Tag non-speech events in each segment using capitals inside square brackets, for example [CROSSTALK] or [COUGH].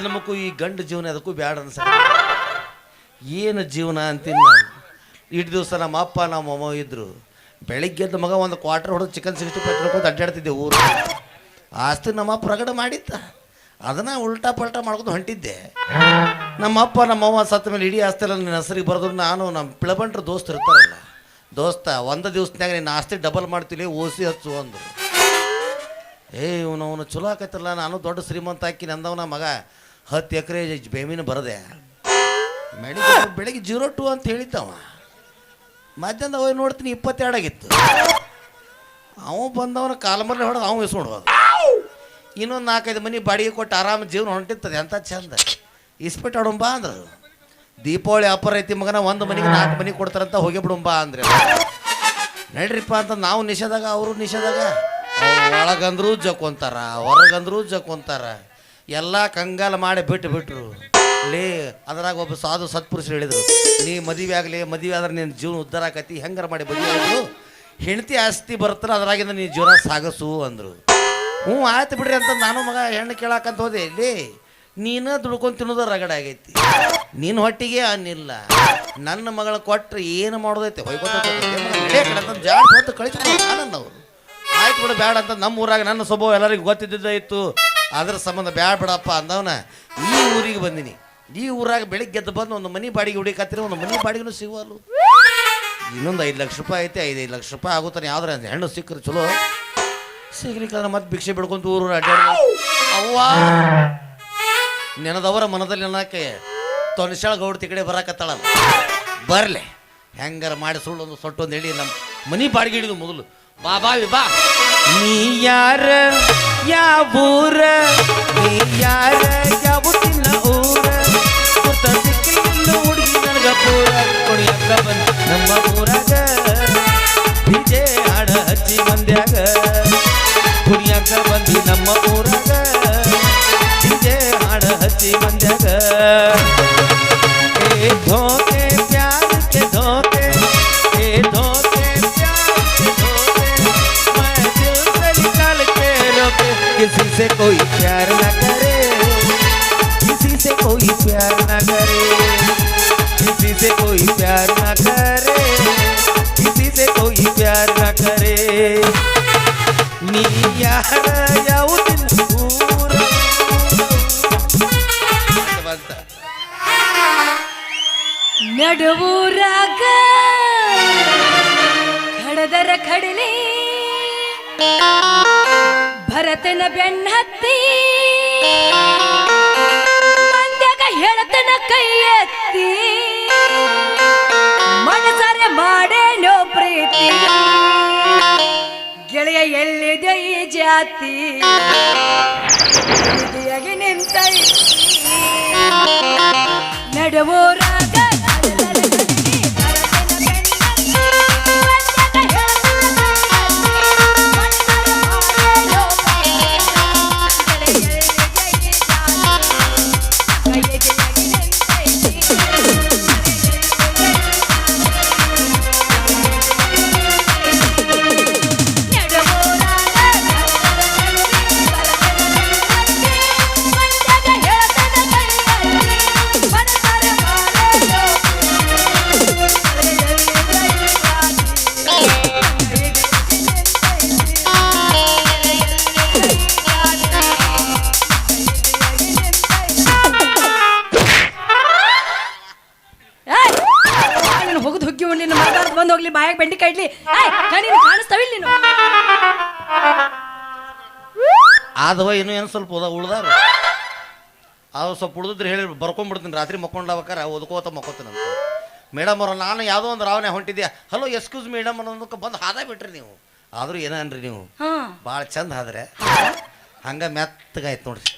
ಅದಕ್ಕೂ ಈ ಗಂಡು ಜೀವನ ಅದಕ್ಕೂ ಬ್ಯಾಡ ಅನ್ಸ ಏನು ಜೀವನ ಅಂತೀನಿ ನಾನು? ಇಟ್ಟು ದಿವಸ ನಮ್ಮ ಅಪ್ಪ, ನಮ್ಮ ಅಮ್ಮ ಇದ್ದರು ಬೆಳಿಗ್ಗೆ ಎದ್ದ ಮಗ ಒಂದು ಕ್ವಾರ್ಟರ್ ಹೊಡೆದು ಚಿಕನ್ ಸಿಕ್ಸ್ಟಿ ಫೈವ್ ಅಡ್ಡಾಡ್ತಿದ್ದೆ ಊರು. ಆಸ್ತಿ ನಮ್ಮ ಪ್ರಗಡ ಮಾಡಿದ್ದ. ಅದನ್ನ ಉಲ್ಟಾ ಪಲ್ಟಾ ಮಾಡ್ಕೊಂಡು ಹೊಂಟಿದ್ದೆ. ನಮ್ಮ ಅಪ್ಪ, ನಮ್ಮ ಅವ್ವ ಸತ್ತ ಮೇಲೆ ಇಡೀ ಆಸ್ತಿ ಎಲ್ಲ ನಿನ್ನ ಹೆಸರಿಗೆ ಬರೆದ್ರು. ನಾನು ನಮ್ಮ ಪಿಳಬಂಟ್ರ ದೋಸ್ತ್ ಇರ್ತಾರಲ್ಲ. ದೋಸ್ತ, ಒಂದು ದಿವಸನಾಗ ನಿನ್ನ ಆಸ್ತಿ ಡಬಲ್ ಮಾಡ್ತೀನಿ ಓಸಿ ಹಚ್ಚು ಅಂದರು. ಏ ಇವನು ಅವನು ಚಲೋ ಆಕೈತಲ್ಲ. ನಾನು ದೊಡ್ಡ ಶ್ರೀಮಂತ ಹಾಕಿ ನಂದವನ ಮಗ. ಹತ್ತು ಎಕರೆ ಬೇವಿನ ಬರದೆ. ಬೆಳಿಗ್ಗೆ ಬೆಳಿಗ್ಗೆ ಜೀರೋ ಟು ಅಂತ ಹೇಳಿದ್ದವ. ಮಧ್ಯಾಹ್ನ ಹೋಗಿ ನೋಡ್ತೀನಿ ಇಪ್ಪತ್ತೆರಡಾಗಿತ್ತು ಅವ ಬಂದವನ ಕಾಲಮರ್ಲಿ ಹೊಡೆದು ಅವ ಇಸ್ಕೊಂಡು ಇನ್ನೊಂದು ನಾಲ್ಕೈದು ಮನೆ ಬಾಡಿಗೆ ಕೊಟ್ಟು ಆರಾಮ ಜೀವನ ಹೊಂಟಿರ್ತದೆ ಎಂಥ ಚಂದ. ಇಸ್ಪಿಟ್ ಆಡೋಂಬ ಅಂದ್ರು. ದೀಪಾವಳಿ ಅಪ್ಪರ ಐತಿ ಮಗನ, ಒಂದು ಮನೆಗೆ ನಾಲ್ಕು ಮನೆ ಕೊಡ್ತಾರಂತ ಹೋಗಿ ಬಿಡುಂಬ ಅಂದ್ರೆ. ನಡ್ರಿಪ್ಪ ಅಂತ ನಾವು ನಿಷೇಧಾಗ, ಅವರು ನಿಷೇಧಾಗ. ಒಳಗಂದ್ರೂ ಜಕ್ಕೊಂತಾರ, ಹೊರಗಂದ್ರೂ ಜಕ್ಕೊಂತಾರ. ಎಲ್ಲ ಕಂಗಾಲ ಮಾಡಿ ಬಿಟ್ಟು ಬಿಟ್ರು. ಲೇ, ಅದ್ರಾಗ ಒಬ್ಬ ಸಾಧು ಸತ್ಪುರುಷರು ಹೇಳಿದರು, ನೀ ಮದುವೆ ಆಗಲಿ, ಮದುವೆ ಆದ್ರೆ ನಿನ್ನ ಜೀವನ ಉದ್ಧಾರ ಆಕತಿ, ಹೆಂಗಾರ ಮಾಡಿ ಮದುವೆ ಆಗಿದ್ರು ಹೆಂಡತಿ ಆಸ್ತಿ ಬರ್ತಾರೆ ಅದ್ರಾಗಿಂದ ನೀ ಜೀವನ ಸಾಗಸು ಅಂದರು. ಹ್ಞೂ, ಆಯ್ತು ಬಿಡ್ರಿ ಅಂತ ನಾನು ಮಗ ಹೆಣ್ಣು ಕೇಳಾಕಂತ ಹೋದೆ. ಇಲ್ಲಿ ನೀನು ದುಡ್ಕೊಂಡು ತಿನ್ನೋದು ರಗಡ ಆಗೈತಿ. ನಿನ್ನ ಹೊಟ್ಟಿಗೆ ಅನ್ನಿಲ್ಲ. ನನ್ನ ಮಗಳ ಕೊಟ್ಟರೆ ಏನು ಮಾಡೋದೈತೆ? ಜಾಡ್ ಕಳಿಸ್ಕೊಂಡು ಅವರು. ಆಯ್ತು ಬಿಡು ಬೇಡ ಅಂತ ನಮ್ಮ ಊರಾಗ ನನ್ನ ಸ್ವಭಾವ ಎಲ್ಲರಿಗೂ ಗೊತ್ತಿದ್ದಿದ್ದಾಯಿತು ಅದ್ರ ಸಂಬಂಧ ಬ್ಯಾಡ ಬಿಡಪ್ಪ ಅಂದವನ, ಈ ಊರಿಗೆ ಬಂದಿನಿ. ಈ ಊರಾಗ ಬೆಳಿಗ್ಗೆ ಎದ್ದು ಬಂದು ಒಂದು ಮನಿ ಬಾಡಿಗೆ ಹುಡುಕತ್ತಿರ ಒಂದು ಮನಿ ಬಾಡಿಗೆನೂ ಸಿಗುವಲ್ಲ ಇನ್ನೊಂದು ಐದು ಲಕ್ಷ ರೂಪಾಯಿ ಐತೆ ಐದೈದು ಲಕ್ಷ ರೂಪಾಯಿ ಆಗುತ್ತಾನೆ ಯಾವ್ದಾರ ಹೆಣ್ಣು ಸಿಕ್ಕರೆ ಚಲೋ. ಸಿಗ್ಲಿಕ್ಕಂದ್ರೆ ಮತ್ತೆ ಭಿಕ್ಷೆ ಬಿಡ್ಕೊಂತ ಊರು ಅಡ್ಡಾಡ ಅವ್ವ. ನೆನದವರ ಮನದಲ್ಲಿ ಅನ್ನಕ್ಕೆ ತೊನಶಾಳ ಗೌಡ್ತಿ ಕಡೆ ಬರಾಕತ್ತಾಳಲ್ಲ. ಬರ್ಲೆ. ಹೆಂಗಾರ ಮಾಡಿ ಸುಳ್ಳು ಒಂದು ಸೊಟ್ಟು ಒಂದು ಹೇಳಿ ನಮ್ಮ ಮನಿ ಬಾಡಿಗೆ ಹಿಡಿದು ಮೊದಲು. ಬಾ ಬಾ ವಿ ಬಾ. ನೀ ಯಾರ ಯಾವೂರ ನೀ ಯಾರ ಯಾವತ್ತಿನ ಕಡಲಿ. ಭರತನ ಬೆನ್ನತ್ತಿ. ಮಂದ್ಯಾಗ ಹೇಳತನ ಕೈ ಎತ್ತಿ ಮನಸರೆ ಮಾಡೇನೋ ಪ್ರೀತಿ. ಗೆಳೆಯ ಎಲ್ಲಿದೆ ಈ ಜಾತಿ? ನಿಂತೈ ನಡುವೂರಾಗ ನಿನ್ನ ಮರಬಾರ್ದು ಬಂದು ಹೋಗ್ಲಿ ಬಾಯಾಗ ಬೆಂಡಿ ಕೈಡ್ಲಿ. ನೀನು ಕಾಣಿಸ್ತಾವಿಲ್ಲ ನೀನು? ಆದವ ಇನ್ನೂ ಏನು ಸ್ವಲ್ಪ ಓದ ಉಳ್ದಾರ. ಅದು ಸ್ವಲ್ಪ ಉಳಿದ್ರೆ ಹೇಳಿ ಬರ್ಕೊಂಡ್ಬಿಡ್ತೀನಿ ರಾತ್ರಿ ಮಕ್ಕೊಂಡ್ಲಾಬೇಕಾರೆ ಓದ್ಕೋತ ಮಕ್ಕೋತೀನಂತ ಮೇಡಮ್ ಅವ್ರ ನಾನು ಯಾವುದೋ ಒಂದು ರಾವಣೆ ಹೊಂಟಿದ್ಯಾ ಹಲೋ ಎಕ್ಸ್ಕ್ಯೂಸ್ ಮೇಡಮ್ ಅನ್ನೋದಕ್ಕೆ ಬಂದು ಹಾದ ಬಿಟ್ರಿ ನೀವು. ಆದರೂ ಏನನ್ರಿ ನೀವು? ಭಾಳ ಚಂದ ಆದ್ರೆ ಹಂಗ ಮೆತ್ತಗಾಯ್ತು ನೋಡ್ರಿ.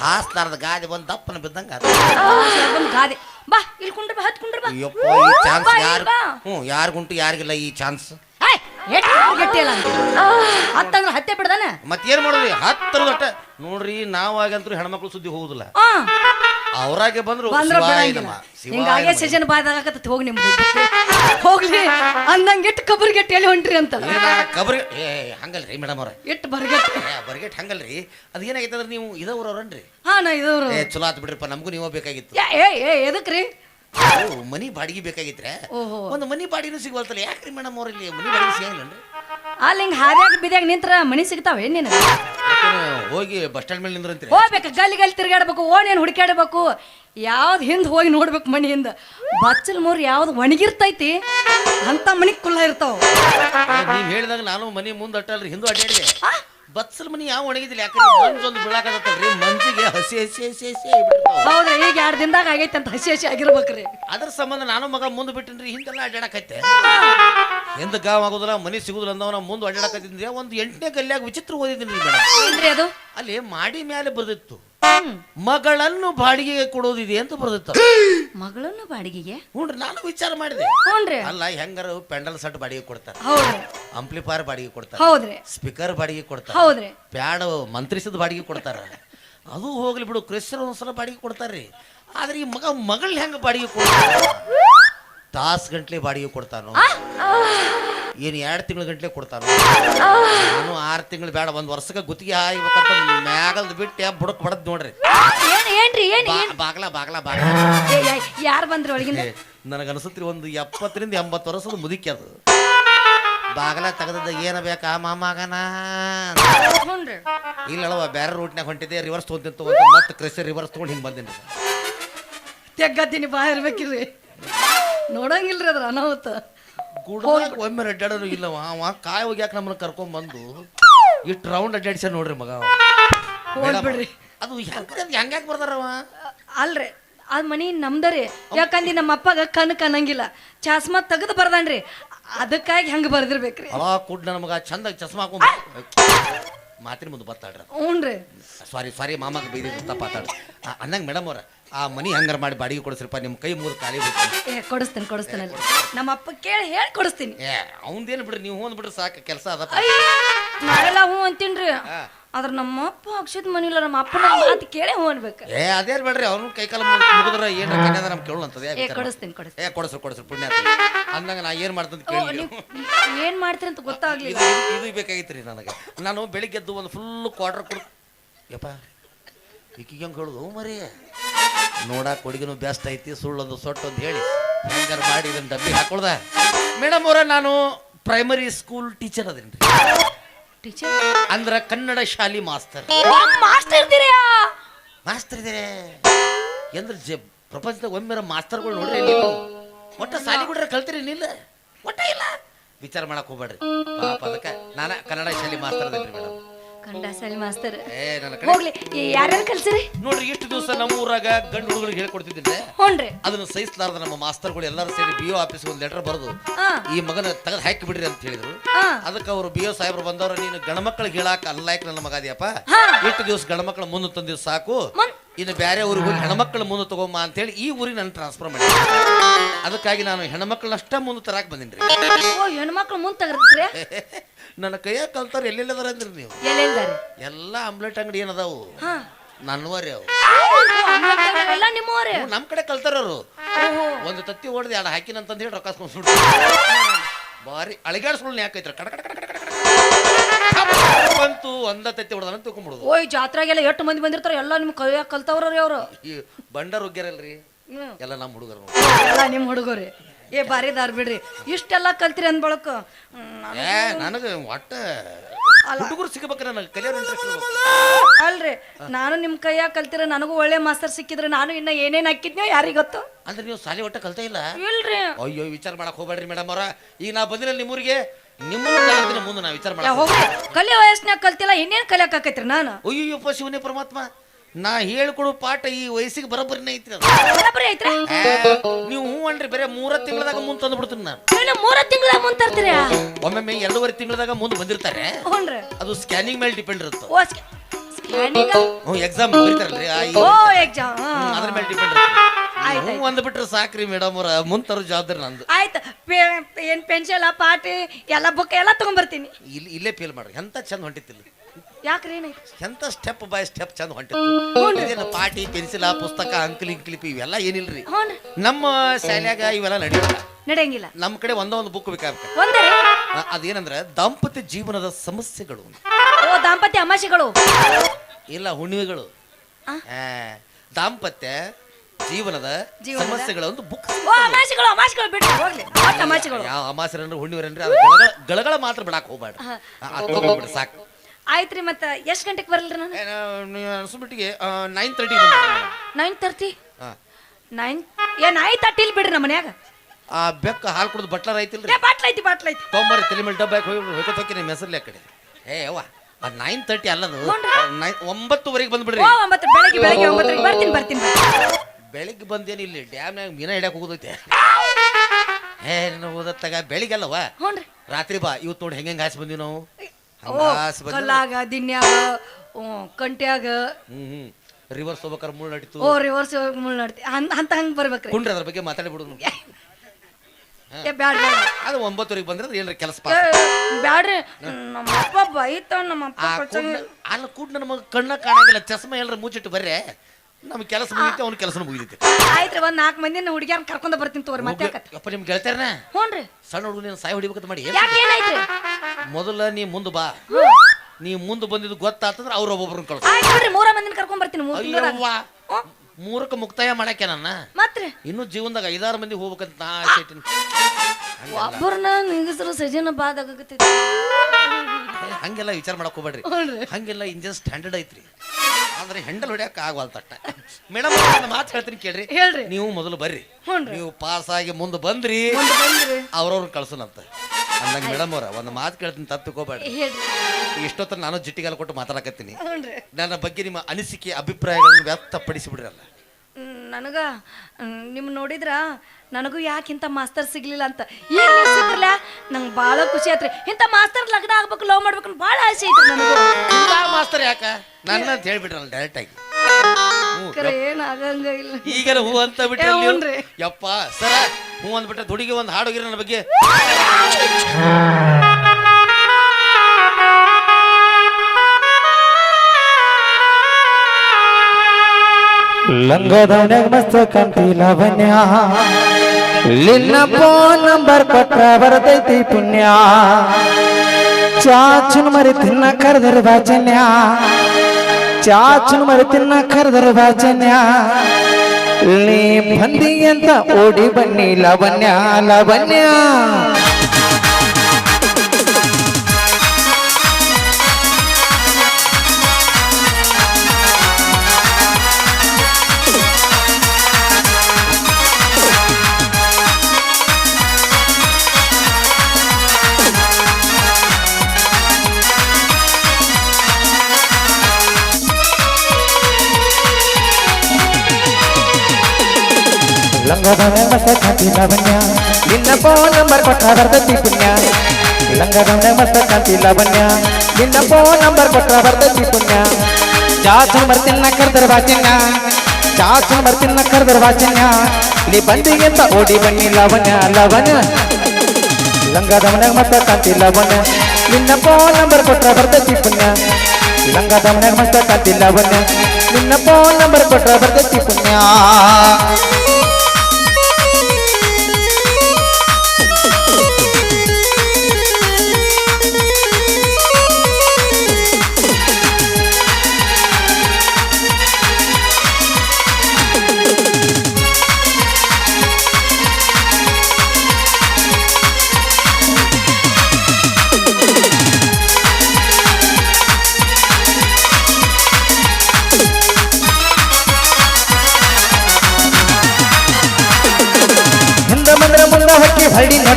ಹಾಸ್ಲಾರ್ದ ಗಾದೆ ಬಂದು ದಪ್ಪನ ಬಿದ್ದಂಗೆ ಗಾದೆ. ಬಾ ಇಲ್ಲಿ ಕುಂಡ್ರ ಬಾ ಹತ್ ಕುಂಡ್ರ ಬಾ. ಅಯ್ಯಪ್ಪ ಈ ಚಾನ್ಸ್ ಬಾ, ಇಲ್ಲಿ ಯಾರು ಗುಂಟು ಹ್ಞೂ ಯಾರಿಗುಂಟು ಯಾರಿಗಿಲ್ಲ ಈ ಚಾನ್ಸ್ ಏಯ್, ಎಷ್ಟ್ ಗಟ್ಟಿಯಲ್ಲ. ಹತ್ತಂದ್ರ ಹತ್ತೆ ಬಿಡ್ದಾನ. ಮತ್ತೇನು ಮಾಡೋದ್ರಿ ಹತ್ತರ ದೊಡ್ಡ ನೋಡ್ರಿ ನಾವಾಗಂತೂ ಹೆಣ್ಮಕ್ಳು ಸುದ್ದಿ ಹೋಗುದಿಲ್ಲ. ಆ. ಅವ್ರಾಗೆ ಬಂದ್ರು ಬಿಡಂಗಿಲ್ಲ. ಹಿಂಗಾಗೆ. ಸೀಸನ್ ಬಾದಾಗತ್ತ ಹೋಗಿ ನಿಮ್ದು. ಹೋಗ್ಲಿ ಅಂದಂಗೆಟ್ಟು ಕಬ್ಬರ್ಗೆಟ್ಟು ಎಲ್ಲಿ ಹೊಂಟ್ರಿ ಅಂತ. ಕಬ್ರಿ ಏ ಹಂಗಲ್ರಿ ಮೇಡಮ್ ಅವ್ರ. ಇಟ್ಟು ಬರ್ಗೆಟ್. ಬರ್ಗೆಟ್ ಹಂಗಲ್ರಿ. ಅದ್ ಏನಾಗೈತೆ ಅಂದ್ರೆ ನೀವು ಇದವ್ರವ್ರನ್ರಿ. ಹಾ ನಾ ಇದವ್ರು. ಚಲೋ ಆತ್ ಬಿಡ್ರಿಪ್ಪ ನಮಗೂ ನೀವು ಬೇಕಾಗಿತ್ತು. ಏ ಏ ಎದಕ್ರಿ? ಮನಿ ಬಾಡಿಗೆ ಬೇಕಾಗಿತ್ರೆ? ಓಹೋ. ಒಂದು ಮನಿ ಬಾಡಿನೂ ಸಿಗವಲ್ತಲ್ಲ. ಯಾಕ್ರಿ ಮೇಡಮ್ ಅವ್ರ ಇಲ್ಲಿ ಮನಿ ಬಾಡಿಗೆ ಸಿಗಂಗಿಲ್ಲನ್ರಿ? ಅಲ್ಲಿ ಹಿಂಗ್ ಹಾದ್ಯಾಗ ಬಿದ್ಯಾಗ ನಿಂತ್ರ ಮನಿ ಸಿಗ್ತಾವ ನಿನಗ? ಹೋಗಿ ಬಸ್ ಸ್ಟ್ಯಾಂಡ್ ಮೇಲೆ ನಿಂದ್ರಂತ್ರಿ? ಹೋಗ್ಬೇಕು ಗಲ್ಲಿ ಗಲ್ಲಿ ತಿರ್ಗಾಡ್ಬೇಕು ಓಣೇನ್ ಹುಡುಕಾಡ್ಬೇಕು ಯಾವ್ದು ಹಿಂದ್ ಹೋಗಿ ನೋಡ್ಬೇಕು ಮನಿ ಹಿಂದ ಬಚ್ಚಲ್ ಮೂರ್ ಯಾವ್ದು ಒಣಗಿರ್ತೈತಿ? ಅಂತ ಮನಿ ಕುಲ್ಲ ಇರ್ತಾವ. ನೀವ್ ಹೇಳಿದಾಗ ನಾನು ಮನಿ ಮುಂದೆ ಅಟ್ಟಲ್ರಿ ಹಿಂದೂ ಅಡ್ಡಾಡಿದೆ ಬತ್ಸಲ್ ಮನಿ ಯಾವ ಒಣಗಿದಿಲ್ಲ? ಯಾಕಂದ್ರೆ ಒಂದು ಬೀಳಾಕತ್ತಲ್ರಿ ಮಂಜಿಗೆ ಹಸಿ ಹಸಿ ಹಸಿ ಹಸಿ ಹೌದ್ರಿ ಈಗ ಎರಡು ದಿನದಾಗ ಆಗೈತೆ ಅಂತ ಹಸಿ ಹಸಿ ಆಗಿರ್ಬೇಕ್ರಿ. ಅದ್ರ ಸಂಬಂಧ ನಾನು ಮಗ ಮುಂದೆ ಬಿಟ್ಟಿನ್ರಿ ಹಿಂದೆಲ್ಲ ಅಡ್ಡಾಡಕೈತೆ ಎಂದ ಗಾವ್ ಆಗೋದಿಲ್ಲ ಮನಿ ಸಿಗುದಿಲ್ಲ ಅಂದವನ ಮುಂದೆ ಅಡ್ಡಾಡಕತ್ತಿದ್ರೆ ಒಂದು ಎಂಟನೇ ಗಲ್ಯಾಗ ವಿಚಿತ್ರ ಓದಿದ್ದೀನಿ ಮೇಡಮ್. ಏನ್ರಿ ಅದು? ಅಲ್ಲಿ ಮಾಡಿ ಮೇಲೆ ಬರ್ದಿತ್ತು. ಮಗಳನ್ನು ಬಾಡಿಗೆಗೆ ಕೊಡೋದಿದೆ ಅಂತ ಬರ್ದಿತ್ತು. ಮಗಳನ್ನು ಬಾಡಿಗೆಗೆ? ಹ್ಞೂನ್ರಿ ನಾನು ವಿಚಾರ ಮಾಡಿದೆ. ಹ್ಞೂನ್ರಿ ಅಲ್ಲ ಹೆಂಗಾರ ಪೆಂಡಲ್ ಸೆಟ್ ಬಾಡಿಗೆ ಕೊಡ್ತಾರೆ. ಹೌದ್ರಿ ಅಂಪ್ಲಿಫೈರ್ ಬಾಡಿಗೆ ಕೊಡ್ತಾರೆ. ಹೌದ್ರಿ ಸ್ಪೀಕರ್ ಬಾಡಿಗೆ ಕೊಡ್ತಾರೆ. ಹೌದ್ರಿ ಪ್ಯಾಡ್ ಮಂತ್ರಿಸದ ಬಾಡಿಗೆ ಕೊಡ್ತಾರ. ಅದು ಹೋಗ್ಲಿ ಬಿಡು ಕ್ರಿಸ್ತರು ಒಂದ್ಸಲ ಬಾಡಿಗೆ ಕೊಡ್ತಾರ್ರಿ. ಆದ್ರೆ ಈ ಮಗ ಮಗಳ್ ಹೆಂಗ ಬಾಡಿಗೆ ಕೊಡ್ತಾರ? ತಾಸ್ ಗಂಟ್ಲೆ ಬಾಡಿಗೆ ಕೊಡ್ತಾನೋ ಏನು ಎರಡು ತಿಂಗಳ ಗಂಟ್ಲೆ ಕೊಡ್ತಾನೋ ನಾನು ಆರು ತಿಂಗಳು ಬೇಡ ಒಂದು ವರ್ಷಕ್ಕೆ ಗುತ್ತಿಗೆ ಹಾಯ್ಬೇಕಂತ ಮ್ಯಾಗಲ್ದು ಬಿಟ್ಟು ಬುಡಕ್ ಬಡದ್ ನೋಡ್ರಿ. ಏನ್ ಏನ್ರಿ ಏನ್ ಬಾಗ್ಲ ಬಾಗ್ಲ ಬಾಗ್ಲ. ಯಾರು ಬಂದ್ರಿ ಒಳಗಿಂದ? ನನಗನ್ಸುತ್ರಿ ಒಂದು ಎಪ್ಪತ್ತರಿಂದ ಎಂಬತ್ತು ವರ್ಷದ ಮುದುಕಿ ಅದು. ಬಾಗಲ ತೆಗೆದದ ಏನ ಬೇಕಾ ಮಾಮಗನ? ಇಲ್ಲ ಇಲ್ಲವ ಬೇರೆ ರೂಟ್ನಾಗ ಹೊಂಟಿದ್ದೆ ರಿವರ್ಸ್ ತೊಗೊಂತೀನಿ ತಗೊಂಡು ಮತ್ತೆ ಕ್ರಿಸ್ ರಿವರ್ಸ್ ತೊಗೊಂಡು ಹಿಂಗೆ ಬಂದಿನಿ. ತೆಗ್ಗತ್ತೀನಿ ಬಾ ಇರ್ಬೇಕಿಲ್ರಿ. ನೋಡಂಗಿಲ್ರಿ ಅದ್ರ ಅನಾಹುತ. ಗುಡ್ದಾಗ ಒಮ್ಮೆ ಅಡ್ಡಾಡೋನು ಇಲ್ಲವ ಅವ ಕಾಯಿ ಹೋಗ್ಯಾಕ ನಮ್ಮನ್ನ ಕರ್ಕೊಂಡ್ ಬಂದು ಇಷ್ಟು ರೌಂಡ್ ಅಡ್ಡಾಡಿಸ ನೋಡ್ರಿ ಮಗ ಅವ. ಹೋಗ್ಬಿಡ್ರಿ ಅದು ಹೆಂಗ್ ಹೆಂಗ್ಯಾಕೆ ಬರ್ದಾರವ ಅಲ್ರಿ ಆ ಮನಿ ನಮ್ದರಿ. ಯಾಕಂದಿ ನಮ್ಮ ಅಪ್ಪಗ ಕಣ್ ಕಾಣಂಗಿಲ್ಲ. ಚಾಸ್ಮಾ ತೆಗೆದು ಬರ್ದಾನ್ರಿ. ಅದಕ್ಕಾಗಿ ಹೆಂಗ್ ಬರ್ದಿರ್ಬೇಕ್ರಿ. ಅವ ಕುಡ್ ನನ್ನ ಮಗ ಚಂದಾಗಿ ಚಸ್ಮಾ ಹಾಕೊಂಡ್ ಮಾತಿನ ಮುಂದೆ ಬರ್ತಾಳ್ರಿ ಹ್ಞೂ ರೀ ಸಾರಿ ಸಾರಿ ಮಾಮಾಗ ಬೀದಿ ತಪ್ಪ ಮಾತಾಡ ಅನ್ನಂಗೆ ಮೇಡಮ್ ಅವ್ರ. ಆ ಮನಿ ಹಂಗಾರ ಮಾಡಿ ಬಾಡಿಗೆ ಕೊಡಿಸ್ರಪ್ಪ ನಿಮ್ಮ ಕೈ ಮುಗಿದು ಖಾಲಿ ಬಿಡ್ತೀನಿ ಏ ಕೊಡಿಸ್ತೀನಿ ಕೊಡಿಸ್ತೀನಿ ನಮ್ಮ ಅಪ್ಪ ಕೇಳಿ ಹೇಳಿ ಕೊಡಿಸ್ತೀನಿ. ಏ ಅವಂದೇನು ಬಿಡ್ರಿ ನೀವು ಹೋದ್ ಬಿಡ್ರಿ ಸಾಕು ಕೆಲಸ ಅದಪ್ಪ ಅಯ್ಯ ನಾಳೆಲ್ಲ ಹ್ಞೂ ಅಂತೀನ್ರಿ. ಆದ್ರೆ ನಮ್ಮ ಅಪ್ಪ ಅಕ್ಷದ ಮನಿಲ್ಲ ನಮ್ಮ ಅಪ್ಪನ ಮಾತು ಕೇಳಿ ಹ್ಞೂ ಅನ್ಬೇಕು. ಏ ಅದೇ ಬೇಡ್ರಿ ಅವ್ರು ಕೈ ಕಾಲ ಮುಗಿದ್ರೆ ಏನ್ರ ಕನ್ಯಾದ ನಮ್ ಕೇಳುವಂತದ ಏ ಕೊಡಿಸ್ತೀನಿ ಕೊಡಿಸ್ತೀನಿ. ಏ ಕೊಡಿಸ್ರು ಕೊಡಿಸ್ರು ಪುಣ್ಯ. ಅಂದಂಗ ನಾ ಏನ್ ಮಾಡ್ತಂತ ಕೇಳಿ ಏನು ಮಾಡ್ತೀರಿ ಅಂತ ಗೊತ್ತಾಗ್ಲಿಲ್ಲ. ಇದು ಇದು ಬೇಕಾಗಿತ್ತು ರೀ ನನಗೆ. ನಾನು ಬೆಳಿಗ್ಗೆ ಎದ್ದು ಒಂದು ಫುಲ್ ಕ್ವಾರ್ಟರ್ ಕೊಡ್ ಯಪ್ಪ. ಈಕಿಗೆ ಹೆಂಗೆ ಹೇಳುದು ಮರಿ ನೋಡಕ್ಕೆ ಹುಡುಗಿನೂ ಬೆಸ್ಟ್ ಐತಿ ಸುಳ್ಳೊಂದು ಸೊಟ್ಟು ಅಂತ ಹೇಳಿ ಹೆಂಗಾರ ಮಾಡಿ ಇದನ್ನ ಡಬ್ಬಿ ಹಾಕೊಳ್ದ? ಮೇಡಮ್ ಅವರ ನಾನು ಪ್ರೈಮರಿ ಸ್ಕೂಲ್ ಟೀಚರ್ ಅದೇನ್ರಿ. ಟೀಚರ್ ಅಂದ್ರ ಕನ್ನಡ ಶಾಲಿ ಮಾಸ್ತರ್. ಮಾಸ್ಟರ್ ಮಾಸ್ತರ್ ಇದ್ದೀರಿ ಎಂದ್ರ ಜ ಪ್ರಪಂಚದಾಗ ಒಮ್ಮೆ ಮಾಸ್ತರ್ಗಳು ನೋಡ್ರಿ ನೀವು. ಒಟ್ಟ ಸಾಲಿ ಬಿಡ್ರೆ ಕಲ್ತಿರಿ ನಿಲ್ಲ. ಒಟ್ಟ ಇಲ್ಲ. ವಿಚಾರ ಮಾಡಕ್ ಹೋಗ್ಬೇಡ್ರಿ. ಪಾಪ ಅದಕ್ಕೆ ನಾನ ಕನ್ನಡ ಶಾಲಿ ಮಾಸ್ತರ್ ಅದೇನ್ರಿ ಮೇಡಮ್ ಕಂಡ ಸರಿ ಮಾಸ್ತರ್ ಏ ನನ್ನ ಕಡೆ ಹೋಗ್ಲಿ ಯಾರ್ಯಾರು ಕಲ್ಸಿರಿ? ನೋಡ್ರಿ ಇಷ್ಟು ದಿವಸ ನಮ್ಮ ಊರಾಗ ಗಂಡು ಹುಡುಗರಿಗೆ ಹೇಳ್ಕೊಡ್ತಿದ್ದೆ ಹ್ಞೂನ್ರಿ ಅದನ್ನ ಸಹಿಸಲಾರ್ದ ನಮ್ಮ ಮಾಸ್ತರ್ಗಳು ಎಲ್ಲರೂ ಸೇರಿ ಬಿ ಒ ಆಫೀಸ್ ಒಂದು ಲೆಟರ್ ಬರೆದು ಹಾ. ಈ ಮಗನ ತೆಗೆದು ಹಾಕಿ ಬಿಡ್ರಿ ಅಂತ ಹೇಳಿದ್ರು. ಹಾ. ಅದಕ್ಕೆ ಅವರು ಬಿ ಒ ಸಾಹೇಬ್ರು ಬಂದವರು ನೀನು ಗಣಮಕ್ಕಳಿಗೆ ಹೇಳಾಕ ಅಲ್ಲಾಯ್ಕ ನನ್ನ ಮಗ ಅದಿಯಪ್ಪ. ಹಾ. ಇಷ್ಟು ದಿವಸ ಗಣಮಕ್ಕಳ ಮುಂದೆ ತಂದಿದ್ದು ಸಾಕು. ಮುನ್- ಇನ್ನು ಬೇರೆ ಊರಿಗೆ ಹೋಗಿ ಹೆಣ್ಮಕ್ಳ ಮುಂದೆ ತಗೊಂಬ ಅಂತೇಳಿ ಈ ಊರಿಗೆ ನಾನು ಟ್ರಾನ್ಸ್ಫರ್ ಮಾಡಿ ಅದಕ್ಕಾಗಿ ನಾನು ಹೆಣ್ಮಕ್ಳನ್ನಷ್ಟ ಮುಂದೆ ತರಾಕ್ ಬಂದಿನ್ರಿ ಓ ಹೆಣ್ಮಕ್ಳು ಮುಂದೆ ತಗ್ರಿ [LAUGHS] ನನ್ನ ಕೈಯಾಗ ಕಲ್ತಾರ ಎಲ್ಲೆಲ್ಲದಾರ ಅಂದ್ರಿ ನೀವು? ಎಲ್ಲ ಆಮ್ಲೆಟ್ ಅಂಗಡಿ ಏನದಾವು? ಹಾ. ನನ್ವರಿ ಅವು. ಎಲ್ಲ ನಿಮ್ಮವ್ರೆ? ಹ್ಞೂ, ನಮ್ ಕಡೆ ಕಲ್ತಾರ ಅವರು. ಒಂದು ತತ್ತಿ ಹೊಡೆದು ಎರಡು ಹಾಕಿನಂತಂದು ಹೇಳಿ ರೊಕ್ಕ ಬಾರಿ ಅಳಿಗಾಡ್ಸ್ಕೊಳ್ಳಿ ಯಾಕೈತ್ರ ಕಡ ಕಡ ಕಡ ಬಂತು ಒಂದ ತತ್ತಿ ಹೊಡೆದ ತಿಳ್ಕೊಂಬಿಡುದು. ಓಯ್ ಜಾತ್ರೆಗೆಲ್ಲ ಎಷ್ಟು ಮಂದಿ ಬಂದಿರ್ತಾರ ಎಲ್ಲ ನಿಮ್ ಕೈಯಾಗ ಕಲ್ತವ್ರಿ ಅವ್ರು. ಈ ಬಂಡರ್ ಉಗ್ಗ್ಯಾರಲ್ರಿ ಹ್ಮ್. ಎಲ್ಲ ನಮ್ಮ ಹುಡುಗರು ಎಲ್ಲ ನಿಮ್ ಹುಡುಗರು ಏ ಬಾರಿ ದಾರ್ ಬಿಡ್ರಿ. ಇಷ್ಟೆಲ್ಲ ಕಲ್ತಿರಿ ಅಂದ್ ಬಳಕ ಏ ನನಗೆ ಒಟ್ಟ ಹುಡುಗರು ಸಿಗಬೇಕು ನನಗೆ ಕಲಿಯೋರು ಇಂಟ್ರೆಸ್ಟ್ ಅಲ್ರಿ ನಾನು ನಿಮ್ ಕೈಯಾಗ ಕಲ್ತಿರ ನನಗೂ ಒಳ್ಳೆ ಮಾಸ್ತರ್ ಸಿಕ್ಕಿದ್ರೆ ನಾನು ಇನ್ನ ಏನೇನ್ ಹಾಕಿದ್ನೋ ಯಾರಿಗ್ ಗೊತ್ತು? ಅಂದ್ರೆ ನೀವು ಸಾಲಿ ಒಟ್ಟ ಕಲ್ತಾ ಇಲ್ಲ? ಇಲ್ರಿ. ಅಯ್ಯೋ ವಿಚಾರ ಮಾಡಕ್ ಹೋಗ್ಬೇಡ್ರಿ ಮೇಡಮ್ ಅವ್ರ. ಈಗ ನಾ ಬಂದಿರಲ್ಲ ನಿಮ್ಮೂರಿಗೆ. ನಿಮ್ಮನ್ನು ಕಲಿತೀನಿ ಮುಂದೆ ನಾ ವಿಚಾರ ಮಾಡಕ್ ಹೋಗ್ರಿ ಕಲಿಯೋ ವಯಸ್ಸಿನಾಗ ಕಲ್ತಿಲ್ಲ ಇನ್ನೇನ್ ಕಲಿಯಕ್ ಆಕೈತ್ರಿ ನಾನು? ಅಯ್ಯಪ್ಪ ಶಿವನೇ ಪರಮಾತ್ಮ. ನಾ ಹೇಳ್ಕೊಡೋ ಪಾಠ ಈ ವಯಸ್ಸಿಗೆ ಬರೋಬ್ಬರಿನೇ ಐತ್ರಿ ಅದು. ಬರಾಬರಿ ಐತ್ರಿ? ಏ, ನೀವು ಹ್ಞೂ ಅನ್ರಿ ಬೇರೆ ಮೂರ ತಿಂಗಳದಾಗ ಮುಂದೆ ತಂದು ಬಿಡ್ತೀನಿ ನಾನು. ಏನು ಮೂರ ತಿಂಗಳ ಮುಂದ್ ತರ್ತೀರಿ? ಒಮ್ಮೊಮ್ಮೆ ಎರಡೂವರೆ ತಿಂಗಳದಾಗ ಮುಂದೆ ಬಂದಿರ್ತಾರೆ. ಹ್ಞೂನ್ರಿ ಅದು ಸ್ಕ್ಯಾನಿಂಗ್ ಮೇಲೆ ಡಿಪೆಂಡ್ ಇರುತ್ತೆ. ಓ ಸ್ಕ್ಯಾನಿಂಗ್ ಹ್ಞೂ ಎಕ್ಸಾಮ್ ಬರೀತಾರಲ್ರಿ ಆ ಈ- ಓ ಎಕ್ಸಾಮ್ ಅದ್ರ ಮೇಲೆ ಡಿಪೆಂಡ್ ಇರುತ್ತೆ. ಹ್ಞೂ ಅಂದ್ಬಿಟ್ರೆ ಸಾಕ್ರಿ ಮೇಡಮ್ ಅವ್ರ ಮುಂತರ ತರೋ ಜವಾಬ್ದಾರಿ ನಂದು. ಆಯ್ತು. ಏನ್ ಪೆನ್ಸಿಲ್ ಪಾಟಿ ಎಲ್ಲ ಬುಕ್ ಎಲ್ಲ ತಗೊಂಡ್ಬರ್ತೀನಿ ಇಲ್ಲಿ ಇಲ್ಲೇ ಫೀಲ್ ಮಾಡ್ರಿ. ಎಂತ ಚಂದ ಹೊಂಟಿತ್ತಿಲ್ಲ ಯಾಕ್ರಿ ಏನಾಯ್ತು ಎಂತ ಸ್ಟೆಪ್ ಬೈ ಸ್ಟೆಪ್ ಚಂದ ಹೊಂಟಿತ್ತು ಇದೇನು ಪಾಟಿ ಪೆನ್ಸಿಲ ಪುಸ್ತಕ ಅಂಕಲಿ ಇವೆಲ್ಲ ಏನಿಲ್ರಿ? ಹ್ಞೂ ನಮ್ಮ ಶಾಲ್ಯಾಗ ಇವೆಲ್ಲ ನಡೆಯಲ್ಲ. ನಡೆಯಂಗಿಲ್ಲ. ನಮ್ಮ ಕಡೆ ಒಂದೊಂದು ಬುಕ್ ಬೇಕಾಗುತ್ತೆ. ಒಂದೇ? ಅದೇನಂದ್ರೆ ದಾಂಪತ್ಯ ಜೀವನದ ಸಮಸ್ಯೆಗಳು ಓ ದಾಂಪತ್ಯ ಅಮಾಶೆಗಳು. ಇಲ್ಲ ಹುಣ್ಣಿಮೆಗಳು? ಆ, ದಾಂಪತ್ಯ ಜೀವನದ? ಸಮಸ್ಯೆಗಳ ಒಂದು ಬುಕ್ ಓ ಅಮಾಶೆಗಳು ಬಿಡ್ರಿ ಹೋಗ್ಲಿ. ಒಟ್ಟು ಅಮಾಶೆಗಳು ಯಾವ ಅಮಾಸರನ್ರಿ ಹುಣ್ಣಿಮೆರನ್ರಿ ಅದು ಗಳಗಳ ಗಳಗಳ ಮಾತ್ರ ಬಿಡಾಕ್ ಹೋಗ್ಬೇಡ್ರಿ ಸಾಕು. ಆಯ್ತ್ರಿ ಮತ್ತ ಎಷ್ಟ್ ಗಂಟೆಗೆ ಬರಲ್ರಿ ನಾನು? ಅನ್ಸ್ಬಿಟ್ಟಿಗೆ nine. Thirty nine thirty nine ಏ ನೈ ತಟ್ಟಿಲ್ ಬಿಡ್ರಿ ನಮ್ಮ ಮನ್ಯಾಗ. ಆ ಬೆಕ್ಕ ಹಾಲು ಕುಡಿದು ಬಟ್ಲರ್ ಐತಿಲ್ರಿ? ಏ ಬಾಟ್ಲ್ ಐತಿ ಬಾಟ್ಲ್ ಐತಿ. ತೊಂಬರಿ ತಲೆ ಮೇಲೆ ಡಬ್ಬ ಹೋಗಿ ಹೋಗಿ ನಿಮ್ಮ ಹೆಸರ್ಲಿ ಆ ಕಡೆ ಏ ಅವ್ವ ಅದು ನೈನ್ ತರ್ಟಿ ಅಲ್ಲದು ಒಂಬತ್ತುವರೆಗೆ ಬಂದ್ಬಿಡ್ರಿ. ಓ ಒಂಬತ್ತು ಬೆಳಗ್ಗೆ ಬೆಳಗ್ಗೆ ಒಂಬತ್ತರಿಗೆ ಬರ್ತೀನಿ ಬರ್ತೀನಿ ಬರ್ತೀನಿ. ಬೆಳಿಗ್ಗೆ ಬಂದೇನು ಇಲ್ಲಿ? ಡ್ಯಾಮ್ನಾಗ ಮೀನ ಹಿಡ್ಯಾಕ ಹೋಗುದೈತೆ. ಏ ನಿನ್ನ ಓದತ್ತಾಗ? ಬೆಳಿಗ್ಗೆಲ್ಲವ? ಹ್ಞೂನ್ರಿ ರಾತ್ರಿ ಬಾ. ಇವತ್ತು ನೋಡಿ ಹೆಂಗೆ ಹಾಸಿ ಬಂದಿವಿ ನಾವು? ಓ ಹಂಗ ಹಾಸಿ ಬಂದ್ವಿ? ಕಲ್ಲಾಗ ದಿನ್ಯಾಗ ಕಂಟ್ಯಾಗ. ಹ್ಮ್ ಹ್ಮ್. ರಿವರ್ಸ್ ಹೋಗ್ಬೇಕಾರೆ ಮುಳ್ಳು ನಡೀತು. ಓ ರಿವರ್ಸ್ ಮುಳ್ ನಡ್ತಿ. ಅಂತ ಹಂಗೆ ಬರ್ಬೇಕ್ರಿ ಕುಂಡ್ರಿ ಅದ್ರ ಬಗ್ಗೆ ಮಾತಾಡಿಬಿಡು ಏ ಬ್ಯಾಡ ಅದು ಒಂಬತ್ತುವರೆಗೆ ಬಂದ್ರೆ ಏನ್ರ ಕೆಲಸ ಪಾಸ್? ಬ್ಯಾಡ್ರಿ. ನಮ್ಮ ಅಪ್ಪ ಬೈತ ನಮ್ಮ ಅಪ್ಪ ಆ ಅಲ್ಲ ಕುಡ್ ನಮಗೆ ಕಣ್ಣ ಕಾಣಂಗಿಲ್ಲ. ಚಸ್ಮ ಎಲ್ಲರ ಮುಚ್ಚಿಟ್ಟು ಬರ್ರೆ. ನಮ್ ಕೆಲಸ ಮುಗಿತೆ ಅವ್ನ ಕೆಲಸ ಮುಗಿದೈತಿ ಆಯ್ತ್ರಿ ಒಂದ್ ನಾಲ್ಕು ಮಂದಿನ ಹುಡುಗಿಯಾರ ಕರ್ಕೊಂಡು ಬರ್ತೀನಿ ತೋರ್ ಮತ್ತೆ ಅಪ್ಪ ನಿಮ್ ಗೆಳತಾರನ ಹ್ಞೂನ್ರಿ ಸಣ್ಣ ಹುಡುಗ ನೀನು ಸಾಯಿ ಹೊಡಿಬೇಕಂತ ಮಾಡಿ. ಯಾಕೆ ಏನಾಯ್ತ್ರಿ? ಮೊದಲ ನೀ ಮುಂದೆ ಬಾ. ನೀ ಮುಂದೆ ಬಂದಿದ್ದು ಗೊತ್ತಾತಂದ್ರೆ ಅವ್ರ ಒಬ್ಬೊಬ್ರನ್ನ ಕಳ್ಸ. ಆಯ್ತು ಬಿಡ್ರಿ ಮೂರ ಮಂದಿನ ಕರ್ಕೊಂಡ್ ಬರ್ತೀನಿ ಮೂರ್ ತಿಂಗಳದಾಗ. ಅಯ್ಯವ್ವ. ಮೂರಕ್ಕೆ ಮುಕ್ತಾಯ ಮಾಡಕ್ಕೆ ನನ್ನ. ಮತ್ರಿ ಇನ್ನು ಜೀವನದಾಗ ಐದಾರು ಮಂದಿ ಹೋಗ್ಬೇಕಂತ ನಾ ಆಸೆ ಇಟ್ಟಿನಿ. ಒಬ್ಬರನ್ನ ನಿಗಸರು ಸಜನ ಹಂಗೆಲ್ಲ ವಿಚಾರ ಮಾಡಕ್ ಹೋಗ್ಬೇಡ್ರಿ. ಹ್ಞೂನ್ರಿ ಹಂಗೆಲ್ಲ ಇಂಜಿನ್ ಸ್ಟ್ಯಾಂಡರ್ಡ್ ಐತ್ರಿ. ಆದ್ರೆ ಹೆಂಡಲ್ ಹೊಡಿಯಕ್ ಆಗವಲ್ ತಟ್ಟ ಮೇಡಮ್ ಮಾತು ಹೇಳ್ತೀನಿ ಕೇಳ್ರಿ. ಹೇಳ್ರಿ. ನೀವು ಮೊದಲು ಬರ್ರಿ. ಹ್ಞೂನ್ರಿ. ನೀವು ಪಾಸ್ ಆಗಿ ಮುಂದೆ ಬಂದ್ರಿ. ಮುಂದೆ ಬಂದ್ರಿ. ಅವ್ರವ್ರ ಕಳ್ಸನಂತ ಅಂದಂಗ ಮೇಡಮ್ ಅವ್ರ ಒಂದು ಮಾತು ಕೇಳ್ತೀನಿ ತಪ್ಪಿಕೋಬೇಡ್ರಿ ಹೇಳ್ರಿ. ಇಷ್ಟೊತ್ತ ನಾನು ಜಿಟ್ಟಿಗಾಲ ಕೊಟ್ಟು ಮಾತಾಡಕತ್ತೀನಿ. ಹ್ಞೂನ್ರಿ. ನನ್ನ ಬಗ್ಗೆ ನಿಮ್ಮ ಅನಿಸಿಕೆ ಅಭಿಪ್ರಾಯಗಳನ್ನು ವ್ಯಕ್ತಪಡಿಸಿಬಿಡ್ರಲ್ಲ ನನಗ ನಿಮ್ಮ ನಿಮ್ ನೋಡಿದ್ರ ನನಗೂ ಯಾಕೆ ಇಂಥ ಮಾಸ್ತರ್ ಸಿಗ್ಲಿಲ್ಲ ಅಂತ. ಈಗ ನಂಗೆ ಭಾಳ ಖುಷಿ ಆತ್ರಿ. ಇಂಥ ಮಾಸ್ತರ್ ಲಗ್ನ ಆಗ್ಬೇಕು ಲವ್ ಮಾಡ್ಬೇಕು ಅಂತ ಭಾಳ ಆಸೆ ಐತ್ರಿ ನನಗೆ. ಮಾಸ್ತರ್ ಯಾಕ? ನನ್ನ ಅಂತ ಹೇಳ್ಬಿಟ್ರಲ್ಲ ಡೈರೆಕ್ಟ್ ಆಗಿ. ಕರೆ ಏನು ಆಗಂಗ ಇಲ್ಲ. ಈಗೆಲ್ಲ ಹೂ ಅಂತ ಹ್ಞೂನ್ರಿ. ಯಪ್ಪ ಸರ ಹೂ ಅಂದ್ಬಿಟ್ರೆ ದುಡಿಗೆ ಒಂದು ಹಾಡೋಗಿರ ನನ್ನ ಬಗ್ಗೆ. ಲಂಗದವನ್ಯಾಗ ಮಸ್ತ ಕಂತಿ ಲಾವಣ್ಯ ನಿನ್ನ ಫೋನ್ ನಂಬರ್ ಕೊಟ್ರ ಬರ್ತೈತಿ ಪುಣ್ಯ. ಚಾಚುನ್ ಮರಿ ತಿನ್ನ ಕರೆದರ ವಾಚನ್ಯ ಚಾಚುನ್ ಮರಿ ತಿನ್ನ ಕರೆದರ ವಾಚನ್ಯ ನೀ ಬಂದಿ ಅಂತ ಓಡಿ ಬನ್ನಿ ಲಾವಣ್ಯ ಲಾವಣ್ಯ ಲಂಗದ ಮಸ ಕಾಂತಿನ ಬನ್ಯ ನಿನ್ನ ಫೋನ್ ನಂಬರ್ ಕೊಟ್ಟ ಬರ್ತತಿ ಪುಣ್ಯ. ಲಂಗದ ಮಸ ಕಾಂತಿನ ಬನ್ಯ ನಿನ್ನ ಫೋನ್ ನಂಬರ್ ಕೊಟ್ಟ ಬರ್ತತಿ ಪುಣ್ಯ. ಚಾಚು ಮರ್ತಿನ್ನ ಕರ್ದರ ಬಾಚಿನ್ನ ಚಾಚು ಮರ್ತಿನ್ನ ಕರ್ದರ ಬಾಚಿನ್ನ ನೀ ಬಂದಿ ಅಂತ ಓಡಿ ಬನ್ನಿ ಲವಣ್ಯ ಲವಣ್ಯ. ಲಂಗದವನ ಮತ ಕಾಂತಿ ಲವಣ್ಯ. ನಿನ್ನ ಫೋನ್ ನಂಬರ್ ಕೊಟ್ಟ ಬರ್ತತಿ ಪುಣ್ಯ. ಲಂಗದವನ ಮತ ಕಾಂತಿ ಲವಣ್ಯ. ನಿನ್ನ ಫೋನ್ ನಂಬರ್ ಕೊಟ್ಟ ಬರ್ತತಿ ಪುಣ್ಯ.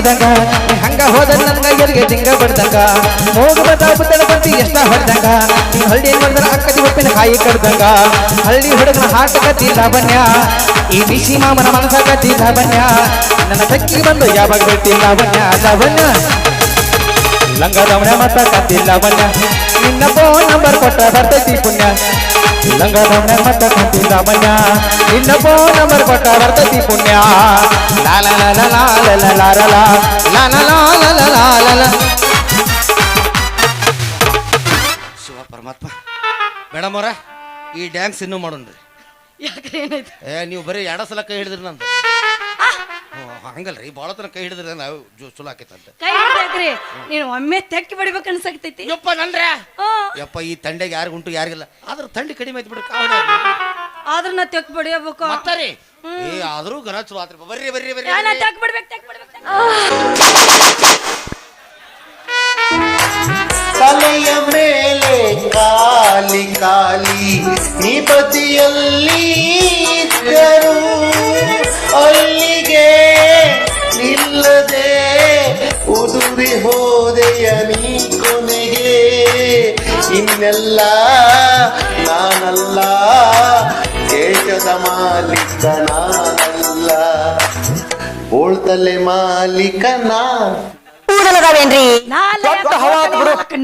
ನೀ ಹಂಗ ಹೋದ ನನ್ಗ ಎಲ್ಲಿಗೆ ಜಿಂಗ ಬಡ್ದಂಗ? ಹೋಗ ಬದ ಬಂದು ಎಷ್ಟ ಹೊಡ್ದಂಗ? ಹಳ್ಳಿ ನೋಡಿದ್ರ ಅಕ್ಕದಿ ಉಪ್ಪಿನ ಕಾಯಿ ಕಡ್ದಂಗ. ಹಳ್ಳಿ ಹುಡುಗನ ಹಾಟ ಕತ್ತಿ ಲಾವಣ್ಯ. ಈ ಬಿಸಿ ಮಾಮನ ಮನಸ ಕತ್ತಿ ಲಾವಣ್ಯ. ನನ್ನ ತಕ್ಕಿ ಬಂದು ಯಾವಾಗ ಬಿಟ್ಟಿ ಲಾವಣ್ಯ? ಲಾವಣ್ಯ. ಲಂಗದವನ ಮತ ಕತ್ತಿ ಲಾವಣ್ಯ. ನಿನ್ನ ಫೋನ್ ನಂಬರ್ ಕೊಟ್ಟ ಬರ್ತೈತಿ ಪುಣ್ಯ. ಲಂಗದವನ ಮತ ಕುಂತಿದ್ದ ಮಯ್ಯ ಇನ್ನೊಬ್ಬ ನಂಬರ್ ಕೊಟ್ಟ ಬರ್ತತಿ ಪುಣ್ಯ ಲಾಲ ಲಾಲ ಲಾಲ ಲಾಲ ಶಿವ ಪರಮಾತ್ಮ ಮೇಡಮ್ ಈ ಡ್ಯಾನ್ಸ್ ಇನ್ನೂ ಮಾಡೋಣ್ರಿ ಯಾಕೆ ಏನೈತೆ ಏ ನೀವು ಬರೀ ಎರಡ ಸಲ ಕೈ ಹಿಡಿದ್ರಿ ನಂದು ಹಂಗಲ್ರಿ. ಭಾಳ ತನ ಕೈ ಹಿಡಿದ್ರೆ ನಾವು ಜೋ ಚಲೋ ಆಕೈತಂತೆ. ಕೈ ಹಿಡಿದ್ರಿ ನೀನು ಒಮ್ಮೆ ತೆಕ್ಕಿ ಬಡಿಬೇಕು ಅನ್ಸಕ್ತೈತಿ. ಯಪ್ಪ ನಂದ್ರೆ ಯಪ್ಪ ಈ ತಂಡೆಗೆ ಯಾರಿಗುಂಟು ಉಂಟು ಯಾರಿಗಿಲ್ಲ. ಆದ್ರೆ ತಂಡಿ ಕಡಿಮೆ ಆಯ್ತು ಬಿಡು ಕಾವಡಿ ಆದ್ರ ನಾ ತೆಕ್ ಬಡಿಯಬೇಕು. ಮತ್ತರಿ ಏ ಆದ್ರೂ ಗನ ಚಲೋ ಆತ್ರಿ. ಬರ್ರಿ ಬರ್ರಿ ಬರ್ರಿ ನಾ ಬರ್ರಿ. ತೆಕ್ ಬಿಡ್ಬೇಕು ತೆಕ್ ಬಿಡ್ಬೇಕು. ತಲೆಯ ಮೇಲೆ ಕಾಲಿ ಕಾಲಿ ಈ ಬದಿಯಲ್ಲಿ ಇದ್ದರು ಅಲ್ಲಿಗೆ ನಿಲ್ಲದೆ ಉದುರಿ ಹೋದೆಯ ನೀ ಕೊನೆಗೆ. ಇನ್ನೆಲ್ಲ ನಾನಲ್ಲ ದೇಶದ ಮಾಲೀಕ ನಾನಲ್ಲ. ಓಳ್ತಲೆ ಮಾಲೀಕ ನಾನ್ರಿ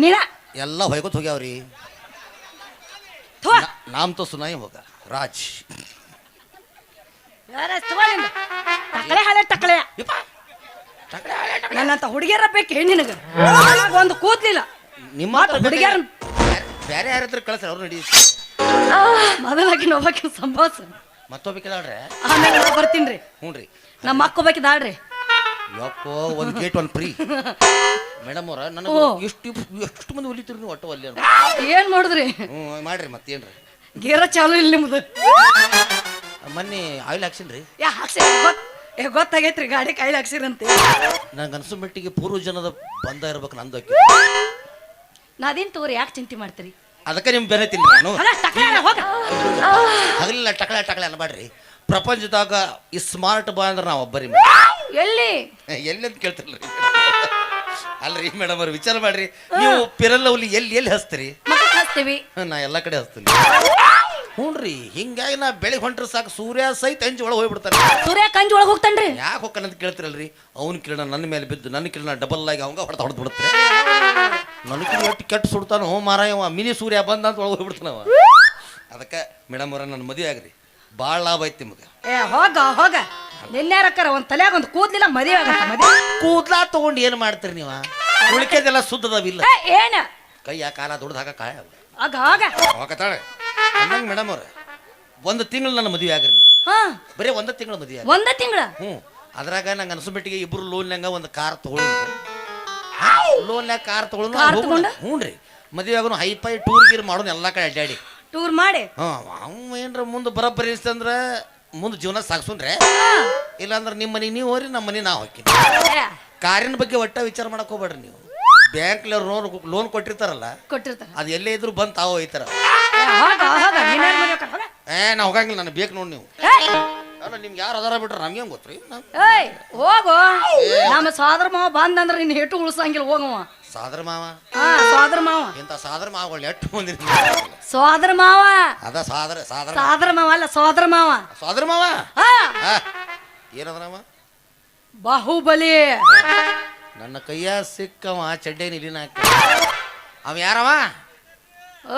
ನೀನ ಎಲ್ಲ ಹೊಯ್ಕೊತ್ ಹೋಗ್ಯಾವ್ರಿ. ಥು, ನಾಮ್ ತೋ ಸುನಾಯಿ ಹೋಗ. ರಾಜ್. ಟಕಳೆ ಹಳೆ ಟಕಳೆ. ನನ್ನಂತ ಹುಡುಗಿಯರ ಬೇಕೇ ನಿನಗ? ಒಂದು ಕೂದ್ಲಿಲ್ಲ ನಿಮ್ಮ ಹುಡುಗಿಯರ ಬೇರೆ ಯಾರ ಹತ್ರ ಕಳಿಸ್ರಿ ಅವ್ರು ನಡೀ ಮೊದಲಾಗಿ ನೋಬಾಕಿ ಸಂಭಾಸ. ಮತ್ತೊಬ್ಬಕಿದಾಳ್ರೆ ಆಮೇಲೆ ನಾ ಬರ್ತೀನಿ ಹ್ಞೂ ರೀ. ನಮ್ಮ ಅಕ್ಕ ಬೇಕಿದಾಳ್ರಿ ಯಪ್ಪೋ ಒಂದು ಗೇಟ್ ಒಂದು ಫ್ರೀ ಮೇಡಮ್ ಅವ್ರ ನನಗೆ. ಎಷ್ಟು ಎಷ್ಟು ಮಂದಿ ಒಲಿತೀರಿ ನೀವು ಒಟ್ಟು ಒಲ್ಲಿ ಏನು ಏನ್ ಮಾಡಿದ್ರಿ? ಹ್ಞೂ ಮಾಡ್ರಿ ಮತ್ತೇನ್ರಿ. ಗೇರ ಚಾಲು ಇಲ್ಲ ನಿಮ್ದು. ಮೊನ್ನೆ ಆಯಿಲ್ ಹಾಕ್ಸಿನ್ರಿ ರೀ ಯಾ ಹಾಕ್ಸಿ. ಏ ಗೊತ್ತಾಗೈತ್ರಿ ಗಾಡಿ ಕೈಲಿ ಹಾಕ್ಸಿರಂತೆ. ನಂಗೆ ಅನ್ಸೋ ಮಟ್ಟಿಗೆ ಪೂರ್ವ ಜನದ ಬಂದ ಇರ್ಬೇಕು ನಂದು ಅಕ್ಕಿ ನಾದೇನ್ ತಗೋರಿ ಯಾಕೆ ಚಿಂತೆ ಮಾಡ್ತೀರಿ? ಅದಕ್ಕೆ ನಿಮ್ ಬೆನೆ ತಿನ್ನಿ ನಾನು. ಅಲ್ಲ ಟಕಳೆ ಹೋಗ. ಹಗಲಿಲ್ಲ ಟಕಳೆ ಟಕಳೆ ಅನ್ಬೇಡ್ರಿ ಪ್ರಪಂಚದಾಗ ಈ ಸ್ಮಾರ್ಟ್ ಬಾಯ್ ಅಂದ್ರೆ ನಾವು ಒಬ್ಬರಿ ಎಲ್ಲಿ? ಎಲ್ಲಿ ಅಂತ ಕೇಳ್ತಿರ್ಲಿ ಅಲ್ರಿ ಮೇಡಮ್ ಅವ್ರು ವಿಚಾರ ಮಾಡ್ರಿ. ನೀವು ಪಿರಲ್ಲವ್ಲಿ ಎಲ್ಲಿ ಎಲ್ಲಿ ಹಚ್ತೀರಿ? ಹಸ್ತೀವಿ ಹಚ್ತೀವಿ. ನಾ ಎಲ್ಲ ಕಡೆ ಹಚ್ತೀನಿ. ಹ್ಞೂನ್ರಿ ಹಿಂಗಾಗಿ ನಾ ಬೆಳಿಗ್ಗೆ ಹೊಂಟ್ರ ಸಾಕು. ಸೂರ್ಯ ಸಹಿತ ಅಂಜಿ ಒಳಗೆ ಹೋಗ್ಬಿಡ್ತಾರೆ ಸೂರ್ಯ ಕಂಜಿ ಒಳಗೆ ಹೋಗ್ತಾನ್ರಿ? ಯಾಕೆ ಅಂತ ಕೇಳ್ತಿರಲ್ರಿ? ಅವ್ನ ಕಿರಣ ನನ್ನ ಮೇಲೆ ಬಿದ್ದು ನನ್ನ ಕಿರಣ ಡಬಲ್ ಆಗಿ ಅವಂಗ ಹೊಡೆದ ಹೊಡೆದು ಬಿಡ್ತಾರೆ ನನ್ನ ಕಿರಣ ಒಟ್ಟು ಕೆಟ್ಟ ಸುಡ್ತಾನ? ಹೋ ಮಾರಾಯವ ಮಿನಿ ಸೂರ್ಯ ಬಂದ ಅಂತ ಒಳಗೆ ಹೋಗ್ಬಿಡ್ತಾನವ ಅದಕ್ಕೆ ಮೇಡಮ್ ಅವರ ನನ್ನ ಮದುವೆ ಆಗ್ರಿ. ಭಾಳ ಲಾಭ ಐತಿ ನಿಮಗೆ. ಏ ಹೋಗ ಹೋಗ. ನಿನ್ಯಾರಕ್ಕಾರ ಒಂದ್ ತಲೆಯಾಗ ಒಂದು ಕೂದ್ಲಿಲ್ಲ ಮದುವೆ ಆಗತ್ತ ಮದುವೆ. ಕೂದ್ಲಾ ತಗೊಂಡು ಏನು ಮಾಡ್ತೀರಿ ನೀವು? ಉಳಿಕೆದೆಲ್ಲ ಸುದ್ದದವಿಲ್ಲ ಏ, ಏನ? ಕೈಯ ಕಾಲ ದುಡ್ದು ಹಾಕ ಕಾಯ ಆಗ ಆಗ. ಹೋಗತಾಳೆ. ಅಂದಂಗೆ ಮೇಡಮ್ ಅವ್ರ? ಒಂದು ತಿಂಗಳು ನನ್ನ ಮದುವೆ ಆಗ್ರಿ ನೀವು ಹಾ. ಬರೀ ಒಂದು ತಿಂಗಳು ಮದುವೆ ಒಂದ ತಿಂಗಳ? ಹ್ಞೂ ಅದ್ರಾಗ ನಂಗೆ ಅನ್ಸಬಿಟ್ಟಿಗೆ ಇಬ್ರು ಲೋನ್ಯಾಗ ಒಂದು ಕಾರ್ ತಗೊಳ್ಳಿ ಲೋನ್ಯಾಗ ಕಾರ್ ಕಾರ್ ತಗೊಂಡ? ಹ್ಞೂ ರೀ ಮದುವೆ ಆಗೋನು ಹೈಫೈ ಟೂರ್ ಗೀರ್ ಮಾಡೋನು ಎಲ್ಲ ಕಡೆ ಅಡ್ಡಾಡಿ. ಟೂರ್ ಮಾಡಿ? ಹಾಂ ಅವ ಏನ್ರ ಮುಂದೆ ಬರೋಬ್ಬರಿ ಅಂದ್ರೆ ಮುಂದೆ ಜೀವನ ಸಾಗಿಸೋನ್ರೆ. ಇಲ್ಲಾಂದ್ರೆ ನಿಮ್ಮ ಮನೆಗೆ ನೀವು ಹೋರಿ ನಮ್ಮ ಮನೆ ನಾವು ಹಾಕಿ ಏ, ಕಾರಿನ ಬಗ್ಗೆ ಒಟ್ಟ ವಿಚಾರ ಮಾಡಕ್ ಹೋಗ್ಬೇಡ್ರಿ ನೀವು. ಬ್ಯಾಂಕ್ಲವ್ರು ಲೋನ್ ಲೋನ್ ಕೊಟ್ಟಿರ್ತಾರಲ್ಲ ಕೊಟ್ಟಿರ್ತಾರ. ಅದು ಎಲ್ಲೇ ಇದ್ರು ಬಂದು ತಾವು ಒಯ್ತಾರ ಏ, ಹೋಗ ಹೋಗ ನಿನ್ಯಾರ ಮದುವೆ ಆಕಾರ, ಹೋಗ. ಏ ನಾ ಹೋಗಂಗಿಲ್ಲ ನನಗೆ ಬೇಕು ನೋಡಿ ನೀವು. ಏಯ್, ಅಲ್ಲ ನಿಮ್ಗೆ ಯಾರು ಅದಾರ ಬಿಟ್ರೆ ನಮ್ಗೆ ಹೆಂಗ್ ಗೊತ್ತ್ರಿ ನಾವು ಏಯ್ ಹೋಗು. ನಮ್ಮ ಸಾದ್ರ ಮಾವ ಬಂದಂದ್ರ ನಿನ್ನ ಹೆಟ್ಟು ಉಳ್ಸಂಗಿಲ್ಲ ಹೋಗವ ಸಾದ್ರ ಮಾವ? ಹಾ ಸೋದರ ಮಾವ. ಇಂಥ ಸಾದ್ರ ಮಾವಗಳು ಎಷ್ಟು ಮಂದಿ ಸೋದರ ಮಾವ. ಅದ ಸಾದ್ರ ಸಾದ್ರ ಸಾದರ ಮಾವ ಅಲ್ಲ ಸೋದರ ಮಾವ. ಸಾದ್ರ ಮಾವ? ಹಾ. ಹಾ. ಏನದನವ ಬಾಹುಬಲಿ. ನನ್ನ ಕೈಯ ಸಿಕ್ಕವ ಚಡ್ಡೆ ನಿಲಿನ ಹಾಕಿ. ಅವ ಯಾರವ?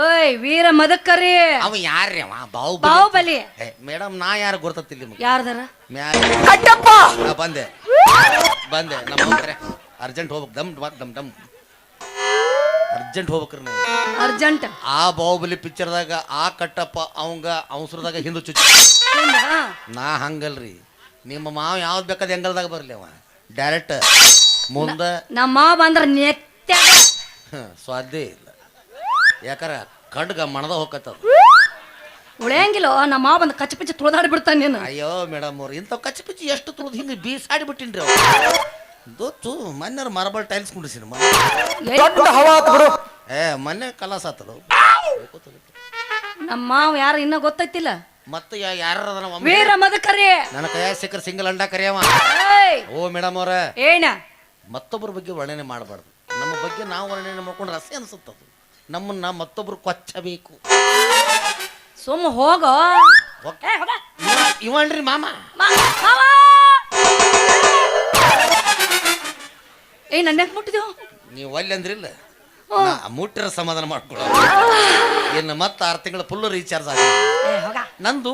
ಓಯ್ ವೀರ ಮದಕರಿ. ಅವ ಯಾರ್ರಿ ಅವ ಬಾಹುಬಲಿ. ಬಾಹುಬಲಿ ಮೇಡಮ್ ನಾ ಯಾರು ಗೊತ್ತತ್ತಿಲ್ಲ ನಿಮಗೆ? ಯಾರ್ದಾರ? ಕಟ್ಟಪ್ಪ ನಾ ಬಂದೆ. ಬಂದೆ. ನಮ್ಮ ಹೋಗ್ರೆ ಅರ್ಜೆಂಟ್ ಹೋಗ್ಬೇಕು. ದಮ್ ಬಾಕ್ ದಮ್ ದಮ್. ಅರ್ಜೆಂಟ್ ಹೋಗ್ಬೇಕ್ರಿ ನೀವು. ಅರ್ಜೆಂಟ್. ಆ ಬಾಹುಬಲಿ ಪಿಕ್ಚರ್ದಾಗ ಆ ಕಟ್ಟಪ್ಪ ಅವಂಗ ಅವಸರದಾಗ ಹಿಂದೆ ಚುಚ್ಚ. ನಾ ಹಂಗಲ್ರಿ. ನಿಮ್ಮ ಮಾವ ಯಾವ್ದು ಬೇಕಾದ ಎಂಗಲ್ದಾಗ ಬರಲಿ ಅವ. ಡೈರೆಕ್ಟ್ ಮುಂದೆ ನಮ್ಮ ಮಾವ ಬಂದ್ರ ನೆತ್ತ ಸಾಧ್ಯ ಇಲ್ಲ. ಯಾಕಾರ ಕಡ್ಗ ಮಣದ ಹೋಗತ್ತದ ಉಳಿಯಂಗಿಲ್ಲ ನಮ್ಮ ಮಾವ ಬಂದ ಕಚ್ಚ ಪಿಚ್ಚಿ ತುಳಿದಾಡಿ ಬಿಡ್ತಾನೆ ನೀನು. ಅಯ್ಯೋ ಮೇಡಮ್ ಅವ್ರು ಇಂಥ ಕಚ್ಚಿ ಪಿಚ್ಚಿ ಎಷ್ಟು ತುಳಿದು ಹಿಂಗೆ ಬೀಸಾಡಿ ಬಿಟ್ಟಿನ್ರಿ ಅವ್ರು. ದೊತ್ತು ಮೊನ್ನೆ ಮಾರ್ಬಲ್ ಟೈಲ್ಸ್ ಕುಂಡಿಸಿನ ಏ ಮೊನ್ನೆ ಕಲಾಸ ನಮ್ಮ ಮಾವ ಯಾರು ಇನ್ನ ಗೊತ್ತೈತಿಲ್ಲ. ಮತ್ತೆ ಯಾರ ವೀರ ಮದಕರಿ. ನನ್ನ ಕೈಯ ಸಿಕ್ಕರ್ ಸಿಂಗಲ್ ಅಂಡ ಕರಿಯವ ಏಯ್. ಓ ಮೇಡಮ್ ಅವ್ರ. ಏನ? ಮತ್ತೊಬ್ಬರ ಬಗ್ಗೆ ವರ್ಣನೆ ಮಾಡಬಾರ್ದು. ನಮ್ಮ ಬಗ್ಗೆ ನಾವು ವರ್ಣನೆ ಮಾಡ್ಕೊಂಡು ರಸ ಅನ್ಸುತ್ತದು ನಮ್ಮನ್ನ ಮತ್ತೊಬ್ರು ಕೊಚ್ಚಬೇಕು. ಸುಮ್ಮ ಹೋಗೋ. ಏ, ಹೋಗ. ಇವನ್ರಿ ಮಾಮ. ಮಾ- ಮಾವ! ಏ ನನ್ನ ಮುಟ್ಟಿದ್ಯೋ? ನೀವು ಅಲ್ಲಿ ಅಂದ್ರಿಲ್ಲ? ನಾ ಮುಟ್ಟಿರ ಸಮಾಧಾನ ಮಾಡ್ಕೊಳ್ಳೋ ಇನ್ನು ಮತ್ತೆ ಆರು ತಿಂಗಳ ಫುಲ್ ರೀಚಾರ್ಜ್ ಆಗಿ. ಏ ಹೋಗ. ನಂದು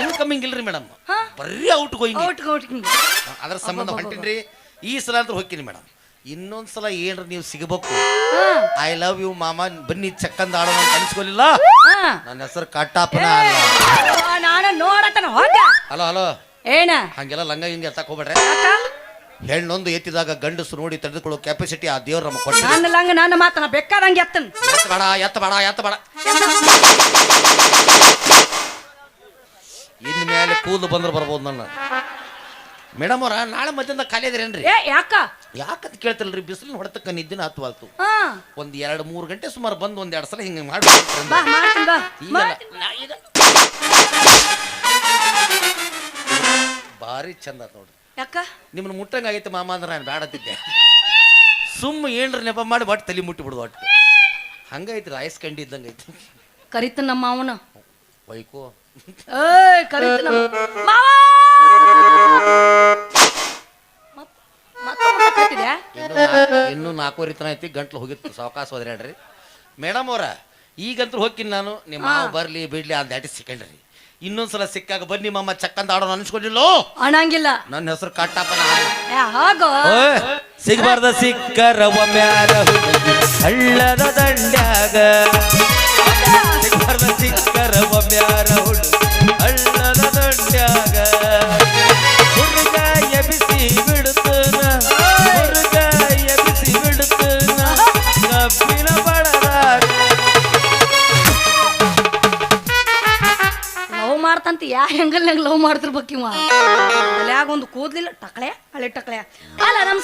ಇನ್ಕಮಿಂಗ್ ಇಲ್ರಿ ಮೇಡಮ್ ಹಾ? ಬರೀ ಔಟ್ ಗೋಯಿಂಗ್ ಔಟ್ ಔಟ್ ಅದ್ರ ಸಂಬಂಧ ಹೊಂಟಿನ್ರಿ. ಈ ಸಲ ಅಂದ್ರೆ ಹೋಗ್ತೀನಿ ಮೇಡಮ್ ಇನ್ನೊಂದ್ಸಲ ಏನ್ರ ನೀವು ಸಿಗಬೇಕು. ಐ ಲವ್ ಯು ಮಾಮ. ಬನ್ನಿ ಚಕ್ಕಂದ ಆಡೋಣ ಅಂತ ಅನ್ಸ್ಕೊಲಿಲ್ಲ? ಹಾ. ನನ್ನ ಹೆಸರು ಅಲ್ಲ. ಆ, ನಾನು ನೋಡತನ ಹೋಗ ಹಲೋ ಹಲೋ. ಏನ? ಹಂಗೆಲ್ಲ ಲಂಗ ಹಿಂಗೆ ಎತ್ತಕ್ ಹೋಗ್ಬೇಡ್ರೆ. ಹೆಣ್ಣೊಂದು ಎತ್ತಿದಾಗ ಗಂಡಸು ನೋಡಿ ತಡೆದುಕೊಳ್ಳೋ ಕೆಪಾಸಿಟಿ ಆ ದೇವ್ರ ನಮ್ಮ ಕೊಟ್ಟ ನನ್ನ ಲಂಗ ನನ್ನ ಮಾತನ ಬೇಕಾದಂಗೆ ಎತ್ತನ್. ಎತ್ತ ಬೇಡ ಎತ್ತ ಬೇಡ ಎತ್ತ ಬೇಡ ಇನ್ ಮೇಲೆ ಕೂದಲು ಬಂದ್ರೆ ಬರ್ಬೋದು ನನ್ನ. ಮೇಡಮ್ ಅವ್ರ ನಾಳೆ ಮಧ್ಯಾಹ್ನ ಖಾಲಿ ಅದಿರೇನ್ರಿ ಏ ಯಾಕ? ಯಾಕಂತ ಕೇಳ್ತಿಲ್ರಿ? ಬಿಸಿಲಿನ ಹೊಡೆತಕ್ಕ ನಿದ್ದಿನ ಹತ್ತುವಾಲ್ತು ಹಾ. ಒಂದ್ ಎರಡ್ ಮೂರು ಗಂಟೆ ಸುಮಾರು ಬಂದು ಒಂದ್ ಎರಡ್ ಸಲ ಹಿಂಗೆ ಮಾಡಿ ಬಾ ಮಾಡ್ತೀನಿ ಬಾ. ಈಗಲ್ಲ, ಮಾಡ್ತೀನಿ. ನಾ ಈಗ ಭಾರಿ ಚಂದ ಆತ್ ನೋಡ್ರಿ. ಯಾಕ? ನಿಮ್ನ ಮುಟ್ಟಂಗ ಆಗೈತೆ ಮಾಮ ಅಂದ್ರೆ ನಾನು ಬೇಡತ್ತಿದ್ದೆ ಸುಮ್ಮ ಏನ್ರ ನೆಪ ಮಾಡಿ ಒಟ್ಟು ತಲೆ ಮುಟ್ಟಿ ಬಿಡುದು ಒಟ್ಟು. ಹಂಗೈತ್ರಿ ಐಸ್ ಕಂಡಿ ಕರಿತ ನಮ್ಮ ಮಾವನ. ವೈಕೋ. ಏಯ್ ಕರಿತ ನಮ್ಮ ಮಾವ? ಇನ್ನೂ ನಾಲ್ಕು- ಇನ್ನೂ ನಾಲ್ಕೂವರೆ ತನ ಐತಿ ಗಂಟ್ಲು ಹೋಗಿತ್ತು ಸಾವಕಾಶ ಹೋದ್ರಿ ಹೇಳ್ರಿ. ಮೇಡಮ್ ಅವ್ರ ಈಗಂತೂ ಹೋಗ್ತೀನಿ ನಾನು ನಿಮ್ಮ ಮಾವ ಬರ್ಲಿ ಬಿಡ್ಲಿ ಅಂತ ದ್ಯಾಟಿ ಸಿಕ್ಕಂಡ್ರಿ ಇನ್ನೊಂದ್ಸಲ ಸಿಕ್ಕಾಗ ಬನ್ನಿ ಮಮ್ಮ ಚಕ್ಕಂತ ಆಡೋಣ ಅನ್ಸ್ಕೊಂಡಿಲ್ಲೋ? ಅಣಂಗಿಲ್ಲ. ನನ್ನ ಹೆಸರು ಕಟ್ಟಪ್ಪನ ಸಿಗಬಾರ್ದ ಸಿಕ್ಕರ ಒಮ್ಮ್ಯಾರ ಹುಡುಗಿ ಹಳ್ಳದ ದಂಡ್ಯಾಗ. ಸಿಗಬಾರ್ದ ಸಿಕ್ಕರ ಒಮ್ಮ್ಯಾರ ಹುಡುಗಿ ಹಳ್ಳದ ದಂಡ್ಯಾಗ. ಹುಡುಗ ಎಬಿಸಿ ಎಬಿಸಿ ಲವ್ ಮಾಡ್ತಂತ ಯಾ ಹೆಂಗಲ್ ಲವ್ ಮಾಡ್ತಿರ್ಬೇಕು ಅಲ್ಯಾಗ ಒಂದು ಕೂದ್ಲಿಲ್ಲ ಟಕಳೆ ಹಳೆ ಟಕಳೆ ಅಲ್ಲ ನಮ್ಮ